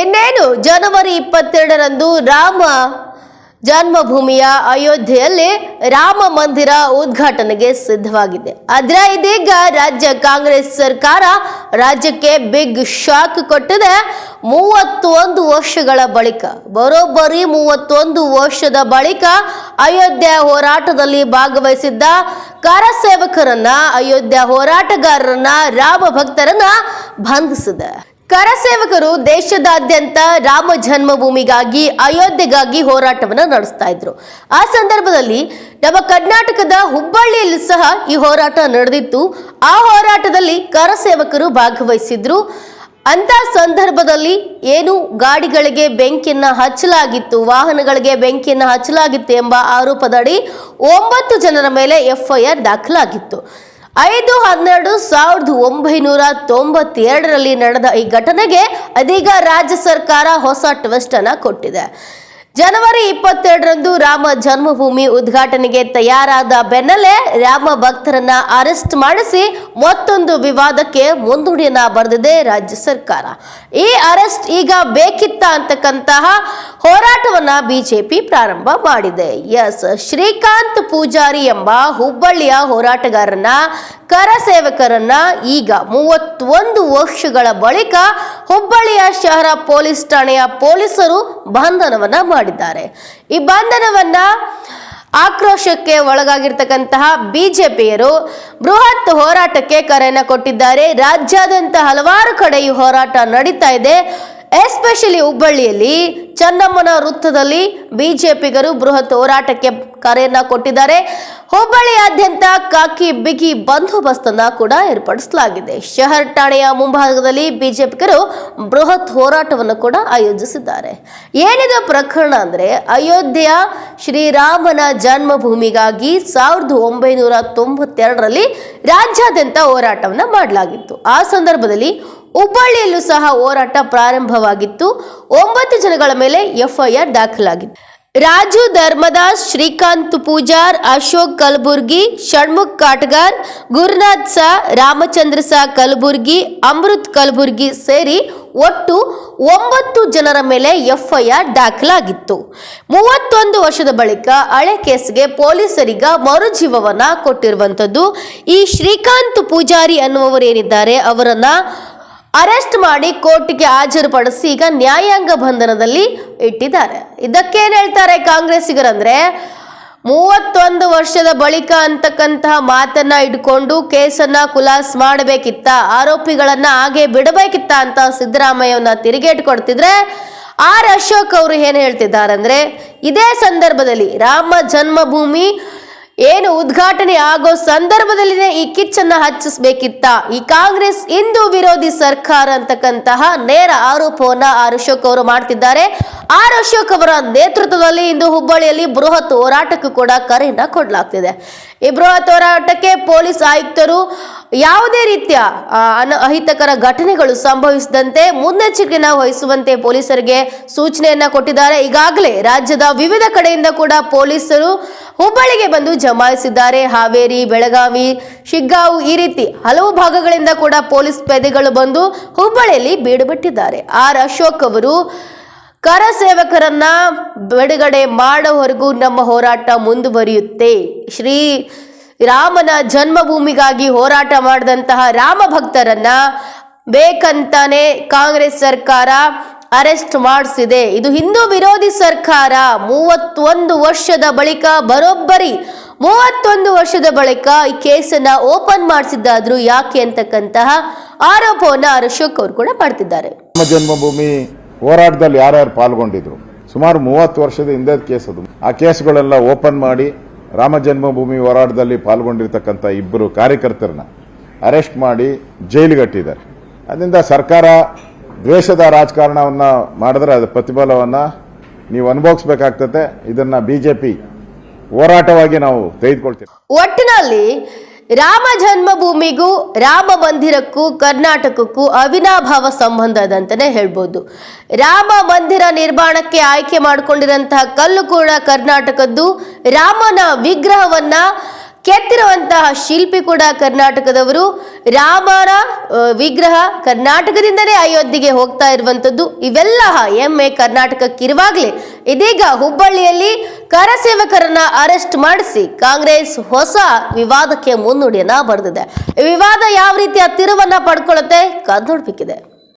ಇನ್ನೇನು ಜನವರಿ ಇಪ್ಪತ್ತೆರಡರಂದು ರಾಮ ಜನ್ಮಭೂಮಿಯ ಅಯೋಧ್ಯೆಯಲ್ಲಿ ರಾಮ ಮಂದಿರ ಉದ್ಘಾಟನೆಗೆ ಸಿದ್ಧವಾಗಿದೆ. ಆದ್ರೆ ಇದೀಗ ರಾಜ್ಯ ಕಾಂಗ್ರೆಸ್ ಸರ್ಕಾರ ರಾಜ್ಯಕ್ಕೆ ಬಿಗ್ ಶಾಕ್ ಕೊಟ್ಟಿದೆ. ಮೂವತ್ತೊಂದು ವರ್ಷಗಳ ಬಳಿಕ, ಬರೋಬ್ಬರಿ ಮೂವತ್ತೊಂದು ವರ್ಷದ ಬಳಿಕ ಅಯೋಧ್ಯೆ ಹೋರಾಟದಲ್ಲಿ ಭಾಗವಹಿಸಿದ್ದ ಕರಸೇವಕರನ್ನ, ಅಯೋಧ್ಯೆ ಹೋರಾಟಗಾರರನ್ನ ರಾಮ ಭಕ್ತರನ್ನ ಬಂಧಿಸಿದೆ. ಕರಸೇವಕರು ದೇಶದಾದ್ಯಂತ ರಾಮ ಜನ್ಮಭೂಮಿಗಾಗಿ, ಅಯೋಧ್ಯೆಗಾಗಿ ಹೋರಾಟವನ್ನು ನಡೆಸ್ತಾ ಇದ್ರು. ಆ ಸಂದರ್ಭದಲ್ಲಿ ನಮ್ಮ ಕರ್ನಾಟಕದ ಹುಬ್ಬಳ್ಳಿಯಲ್ಲಿ ಸಹ ಈ ಹೋರಾಟ ನಡೆದಿತ್ತು. ಆ ಹೋರಾಟದಲ್ಲಿ ಕರಸೇವಕರು ಭಾಗವಹಿಸಿದ್ರು. ಅಂತ ಸಂದರ್ಭದಲ್ಲಿ ಏನು ಗಾಡಿಗಳಿಗೆ ಬೆಂಕಿಯನ್ನ ಹಚ್ಚಲಾಗಿತ್ತು, ವಾಹನಗಳಿಗೆ ಬೆಂಕಿಯನ್ನ ಹಚ್ಚಲಾಗಿತ್ತು ಎಂಬ ಆರೋಪದಡಿ ಒಂಬತ್ತು ಜನರ ಮೇಲೆ ಎಫ್ಐಆರ್ ದಾಖಲಾಗಿತ್ತು. ಐದು ಹನ್ನೆರಡು ಸಾವಿರದ ಒಂಬೈನೂರ ತೊಂಬತ್ತೆರಡರಲ್ಲಿ ನಡೆದ ಈ ಘಟನೆಗೆ ಅದೀಗ ರಾಜ್ಯ ಸರ್ಕಾರ ಹೊಸ ಟ್ವಿಸ್ಟ್ ಅನ್ನ ಕೊಟ್ಟಿದೆ. ಜನವರಿ ಇಪ್ಪತ್ತೆರಡರಂದು ರಾಮ ಜನ್ಮಭೂಮಿ ಉದ್ಘಾಟನೆಗೆ ತಯಾರಾದ ಬೆನ್ನಲ್ಲೇ ರಾಮ ಭಕ್ತರನ್ನ ಅರೆಸ್ಟ್ ಮಾಡಿಸಿ ಮತ್ತೊಂದು ವಿವಾದಕ್ಕೆ ಮುಂದೂಡಿಯನ್ನ ಬರೆದಿದೆ ರಾಜ್ಯ ಸರ್ಕಾರ. ಈ ಅರೆಸ್ಟ್ ಈಗ ಬೇಕಿತ್ತ ಅಂತಕ್ಕಂತಹ ಹೋರಾಟವನ್ನ ಬಿಜೆಪಿ ಪ್ರಾರಂಭ ಮಾಡಿದೆ. ಎಸ್. ಶ್ರೀಕಾಂತ್ ಪೂಜಾರಿ ಎಂಬ ಹುಬ್ಬಳ್ಳಿಯ ಹೋರಾಟಗಾರನ ಕರ ಸೇವಕರನ್ನ ಈಗ ಮೂವತ್ತೊಂದು ವರ್ಷಗಳ ಬಳಿಕ ಹುಬ್ಬಳ್ಳಿಯ ಶಹರ ಪೊಲೀಸ್ ಠಾಣೆಯ ಪೊಲೀಸರು ಬಂಧನವನ್ನ ಮಾಡಿದ್ದಾರೆ. ಈ ಬಂಧನವನ್ನ ಆಕ್ರೋಶಕ್ಕೆ ಒಳಗಾಗಿರ್ತಕ್ಕಂತಹ ಬಿಜೆಪಿಯರು ಬೃಹತ್ ಹೋರಾಟಕ್ಕೆ ಕರೆಯನ್ನು ಕೊಟ್ಟಿದ್ದಾರೆ. ರಾಜ್ಯಾದ್ಯಂತ ಹಲವಾರು ಕಡೆ ಈ ಹೋರಾಟ ನಡೀತಾ ಇದೆ. ಎಸ್ಪೆಷಲಿ ಹುಬ್ಬಳ್ಳಿಯಲ್ಲಿ ಚನ್ನಮ್ಮನ ವೃತ್ತದಲ್ಲಿ ಬಿಜೆಪಿಗರು ಬೃಹತ್ ಹೋರಾಟಕ್ಕೆ ಕರೆಯನ್ನ ಕೊಟ್ಟಿದ್ದಾರೆ. ಹುಬ್ಬಳ್ಳಿಯಾದ್ಯಂತ ಕಾಕಿ ಬಿಗಿ ಬಂದೋಬಸ್ತನ್ನ ಕೂಡ ಏರ್ಪಡಿಸಲಾಗಿದೆ. ಶಹರ್ ಠಾಣೆಯ ಮುಂಭಾಗದಲ್ಲಿ ಬಿಜೆಪಿಗರು ಬೃಹತ್ ಹೋರಾಟವನ್ನು ಕೂಡ ಆಯೋಜಿಸಿದ್ದಾರೆ. ಏನಿದೆ ಪ್ರಕರಣ ಅಂದ್ರೆ, ಅಯೋಧ್ಯೆಯ ಶ್ರೀರಾಮನ ಜನ್ಮಭೂಮಿಗಾಗಿ ಸಾವಿರದ ಒಂಬೈನೂರ ತೊಂಬತ್ತೆರಡರಲ್ಲಿ ರಾಜ್ಯಾದ್ಯಂತ ಹೋರಾಟವನ್ನು ಮಾಡಲಾಗಿತ್ತು. ಆ ಸಂದರ್ಭದಲ್ಲಿ ಹುಬ್ಬಳ್ಳಿಯಲ್ಲೂ ಸಹ ಹೋರಾಟ ಪ್ರಾರಂಭವಾಗಿತ್ತು. ಒಂಬತ್ತು ಜನಗಳ ಮೇಲೆ ಎಫ್ಐಆರ್ ದಾಖಲಾಗಿತ್ತು ರಾಜು ಧರ್ಮದಾಸ್, ಶ್ರೀಕಾಂತ್ ಪೂಜಾರ್, ಅಶೋಕ್ ಕಲಬುರ್ಗಿ, ಷಣ್ಮುಖ್ ಕಾಟ್ಗಾರ್, ಗುರುನಾಥ್ ಸಾ, ರಾಮಚಂದ್ರ ಸಾ ಕಲಬುರ್ಗಿ, ಅಮೃತ್ ಕಲಬುರ್ಗಿ ಸೇರಿ ಒಟ್ಟು ಒಂಬತ್ತು ಜನರ ಮೇಲೆ ಎಫ್ಐಆರ್ ದಾಖಲಾಗಿತ್ತು. ಮೂವತ್ತೊಂದು ವರ್ಷದ ಬಳಿಕ ಹಳೆ ಕೇಸ್ಗೆ ಪೊಲೀಸರಿಗ ಮರುಜೀವವನ್ನ ಕೊಟ್ಟಿರುವಂಥದ್ದು ಈ ಶ್ರೀಕಾಂತ್ ಪೂಜಾರಿ ಅನ್ನುವವರೇನಿದ್ದಾರೆ ಅವರನ್ನ ಅರೆಸ್ಟ್ ಮಾಡಿ ಕೋರ್ಟ್ಗೆ ಹಾಜರುಪಡಿಸಿ ಈಗ ನ್ಯಾಯಾಂಗ ಬಂಧನದಲ್ಲಿ ಇಟ್ಟಿದ್ದಾರೆ. ಇದಕ್ಕೇನು ಹೇಳ್ತಾರೆ ಕಾಂಗ್ರೆಸ್ಸಿಗರಂದ್ರೆ, ಮೂವತ್ತೊಂದು ವರ್ಷದ ಬಳಿಕ ಅಂತಕ್ಕಂತಹ ಮಾತನ್ನ ಇಟ್ಕೊಂಡು ಕೇಸನ್ನ ಕುಲಾಸ್ ಮಾಡಬೇಕಿತ್ತ, ಆರೋಪಿಗಳನ್ನ ಹಾಗೆ ಬಿಡಬೇಕಿತ್ತ ಅಂತ ಸಿದ್ದರಾಮಯ್ಯವನ್ನ ತಿರುಗೇಟ್ ಕೊಡ್ತಿದ್ರೆ, ಆರ್ ಅಶೋಕ್ ಅವರು ಏನು ಹೇಳ್ತಿದ್ದಾರೆ ಅಂದ್ರೆ ಇದೇ ಸಂದರ್ಭದಲ್ಲಿ ರಾಮ ಜನ್ಮಭೂಮಿ ಏನು ಉದ್ಘಾಟನೆ ಆಗೋ ಸಂದರ್ಭದಲ್ಲಿನೇ ಈ ಕಿಚ್ಚನ್ನ ಹಚ್ಚಿಸಬೇಕಿತ್ತ? ಈ ಕಾಂಗ್ರೆಸ್ ಹಿಂದೂ ವಿರೋಧಿ ಸರ್ಕಾರ ಅಂತಕ್ಕಂತಹ ನೇರ ಆರೋಪವನ್ನ ಆರ್ ಅಶೋಕ್ ಅವರು ಮಾಡ್ತಿದ್ದಾರೆ. ಆರ್ ಅಶೋಕ್ ಅವರ ನೇತೃತ್ವದಲ್ಲಿ ಇಂದು ಹುಬ್ಬಳ್ಳಿಯಲ್ಲಿ ಬೃಹತ್ ಹೋರಾಟಕ್ಕೂ ಕೂಡ ಕರೆಯನ್ನ ಕೊಡಲಾಗ್ತಿದೆ. ಈ ಬೃಹತ್ ಹೋರಾಟಕ್ಕೆ ಪೊಲೀಸ್ ಆಯುಕ್ತರು ಯಾವುದೇ ರೀತಿಯ ಅಹಿತಕರ ಘಟನೆಗಳು ಸಂಭವಿಸದಂತೆ ಮುನ್ನೆಚ್ಚರಿಕೆಯನ್ನು ವಹಿಸುವಂತೆ ಪೊಲೀಸರಿಗೆ ಸೂಚನೆಯನ್ನ ಕೊಟ್ಟಿದ್ದಾರೆ. ಈಗಾಗಲೇ ರಾಜ್ಯದ ವಿವಿಧ ಕಡೆಯಿಂದ ಕೂಡ ಪೊಲೀಸರು ಹುಬ್ಬಳ್ಳಿಗೆ ಬಂದು ಜಮಾಯಿಸಿದ್ದಾರೆ. ಹಾವೇರಿ, ಬೆಳಗಾವಿ, ಶಿಗ್ಗಾವು ಈ ರೀತಿ ಹಲವು ಭಾಗಗಳಿಂದ ಕೂಡ ಪೊಲೀಸ್ ಪೇದೆಗಳು ಬಂದು ಹುಬ್ಬಳ್ಳಿಯಲ್ಲಿ ಬೀಡುಬಿಟ್ಟಿದ್ದಾರೆ ಆರ್ ಅಶೋಕ್ ಅವರು, ಕರ ಸೇವಕರನ್ನ ಬಿಡುಗಡೆ ಮಾಡೋವರೆಗೂ ನಮ್ಮ ಹೋರಾಟ ಮುಂದುವರಿಯುತ್ತೆ. ಶ್ರೀ ರಾಮನ ಜನ್ಮಭೂಮಿಗಾಗಿ ಹೋರಾಟ ಮಾಡಿದಂತಹ ರಾಮ ಭಕ್ತರನ್ನ ಬೇಕಂತಾನೆ ಕಾಂಗ್ರೆಸ್ ಸರ್ಕಾರ ಅರೆಸ್ಟ್ ಮಾಡಿಸಿದೆ. ಇದು ಹಿಂದೂ ವಿರೋಧಿ ಸರ್ಕಾರ. ಮೂವತ್ತೊಂದು ವರ್ಷದ ಬಳಿಕ ಬರೋಬ್ಬರಿ. ಮೂವತ್ತೊಂದು ವರ್ಷದ ಬಳಿಕ ಈ ಕೇಸನ್ನ ಓಪನ್ ಮಾಡಿಸಿದ್ದಾದ್ರು ಯಾಕೆ ಅಂತಕ್ಕಂತಹ ಆರೋಪವನ್ನು ಆರ್ ಅಶೋಕ್ ಅವರು ಕೂಡ ಮಾಡ್ತಿದ್ದಾರೆ. ರಾಮ ಜನ್ಮಭೂಮಿ ಹೋರಾಟದಲ್ಲಿ ಯಾರ್ಯಾರು ಪಾಲ್ಗೊಂಡಿದ್ರು? ಸುಮಾರು ಮೂವತ್ತು ವರ್ಷದ ಹಿಂದೆ ಕೇಸ್ ಅದು. ಆ ಕೇಸ್ಗಳೆಲ್ಲ ಓಪನ್ ಮಾಡಿ ರಾಮ ಜನ್ಮಭೂಮಿ ಹೋರಾಟದಲ್ಲಿ ಪಾಲ್ಗೊಂಡಿರ್ತಕ್ಕಂಥ ಇಬ್ಬರು ಕಾರ್ಯಕರ್ತರನ್ನ ಅರೆಸ್ಟ್ ಮಾಡಿ ಜೈಲಿಗಟ್ಟಿದ್ದಾರೆ ಅದರಿಂದ ಸರ್ಕಾರ ದ್ವೇಷದ ರಾಜಕಾರಣವನ್ನ ಮಾಡಿದ್ರೆ ಅದರ ಪ್ರತಿಫಲವನ್ನು ನೀವು ಅನುಭವಿಸ್ಬೇಕಾಗ್ತದೆ ಇದನ್ನ ಬಿಜೆಪಿ ಹೋರಾಟವಾಗಿ ನಾವು ತೆಗೆದುಕೊಳ್ತೀವಿ. ಒಟ್ಟಿನಲ್ಲಿ ರಾಮ ಜನ್ಮಭೂಮಿಗೂ, ರಾಮ ಮಂದಿರಕ್ಕೂ, ಕರ್ನಾಟಕಕ್ಕೂ ಅವಿನಾಭಾವ ಸಂಬಂಧ ಅದಂತಾನೆ ಹೇಳ್ಬೋದು. ರಾಮ ಮಂದಿರ ನಿರ್ಮಾಣಕ್ಕೆ ಆಯ್ಕೆ ಮಾಡಿಕೊಂಡಿರಂತಹ ಕಲ್ಲು ಕೂಡ ಕರ್ನಾಟಕದ್ದು ರಾಮನ ವಿಗ್ರಹವನ್ನ ಕೆತ್ತಿರುವಂತಹ ಶಿಲ್ಪಿ ಕೂಡ ಕರ್ನಾಟಕದವರು. ರಾಮನ ವಿಗ್ರಹ ಕರ್ನಾಟಕದಿಂದಲೇ ಅಯೋಧ್ಯೆಗೆ ಹೋಗ್ತಾ ಇರುವಂಥದ್ದು ಇವೆಲ್ಲ ಎಮ್ಮೆ ಕರ್ನಾಟಕಕ್ಕಿರುವಾಗಲೇ. ಇದೀಗ ಹುಬ್ಬಳ್ಳಿಯಲ್ಲಿ ಕರಸೇವಕರನ್ನ ಅರೆಸ್ಟ್ ಮಾಡಿಸಿ ಕಾಂಗ್ರೆಸ್ ಹೊಸ ವಿವಾದಕ್ಕೆ ಮುನ್ನುಡಿಯನ್ನ ಬರೆದಿದೆ. ವಿವಾದ ಯಾವ ರೀತಿಯ ತಿರುವನ್ನ ಪಡ್ಕೊಳ್ಳುತ್ತೆ? ಕಾದ್ ನೋಡ್ಬೇಕಿದೆ